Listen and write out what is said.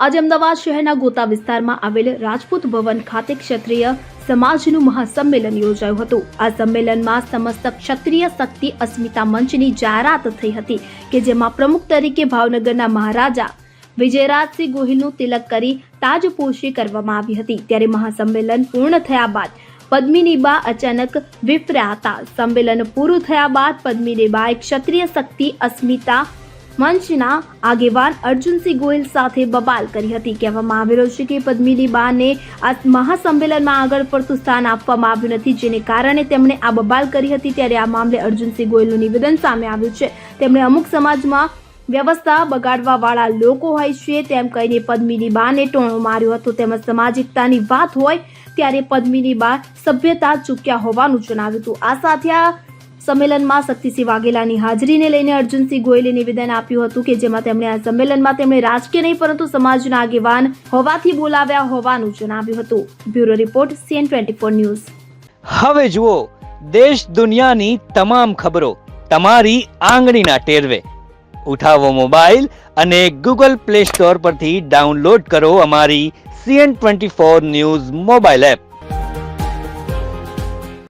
આજે અમદાવાદ શહેરના ગોતા વિસ્તારમાં આવેલ રાજપૂત ભવન ખાતે ક્ષત્રિય સમાજનું મહાસંમેલન યોજાયું હતું. આ સંમેલનમાં સમસ્ત ક્ષત્રિય શક્તિ અસ્મિતા મંચની જાહેરાત થઈ હતી કે જેમાં પ્રમુખ તરીકે ભાવનગરના મહારાજા વિજયરાજસિંહ ગોહિલનું તિલક કરી તાજપોશી કરવામાં આવી હતી. ત્યારે મહાસંમેલન પૂર્ણ થયા બાદ પદ્મિનીબા અચાનક વિફર્યા હતા. સંમેલન પૂરું થયા બાદ પદ્મિનીબાએ ક્ષત્રિય શક્તિ અસ્મિતા મંચના આગેવાન અર્જુનસિંહ ગોયલ સાથે બબાલ કરી હતી. કહેવામાં આવી રહ્યું છે કે પદ્મિની બાને આ મહાસંમેલનમાં આગળ પડતું સ્થાન આપવામાં આવ્યું નથી. જેને કારણે તેમણે આ બબાલ કરી હતી ત્યારે આ મામલે અર્જુનસિંહ ગોયલનું નિવેદન સામે આવ્યું છે. તેમણે અમુક સમાજમાં વ્યવસ્થા બગાડવા વાળા લોકો હોય છે તેમ કહીને પદ્મિની બાને ટોણો માર્યો હતો. તેમજ સામાજિકતાની વાત હોય ત્યારે પદ્મિની બા સભ્યતા ચૂક્યા હોવાનું જણાવ્યું હતું. આ સાથે આ સંમેલનમાં શક્તિસિંહ વાઘેલાની હાજરીને લઈને અર્જુનસિંહ ગોયલે નિવેદન આપ્યું હતું કે જેમાં તેમણે આ સંમેલનમાં તેમણે રાજકીય નહીં, પરંતુ સમાજના આગેવાન હોવાથી બોલાવ્યા હોવાનું જણાવ્યું હતું. Bureau report, CN twenty news. હવે જુઓ, દેશ દુનિયાની તમામ ખબરો તમારી આંગળીના ટેરવે. ઉઠાવો મોબાઈલ અને ગૂગલ પ્લે સ્ટોર પરથી ડાઉનલોડ કરો અમારી CN twenty four news mobile app.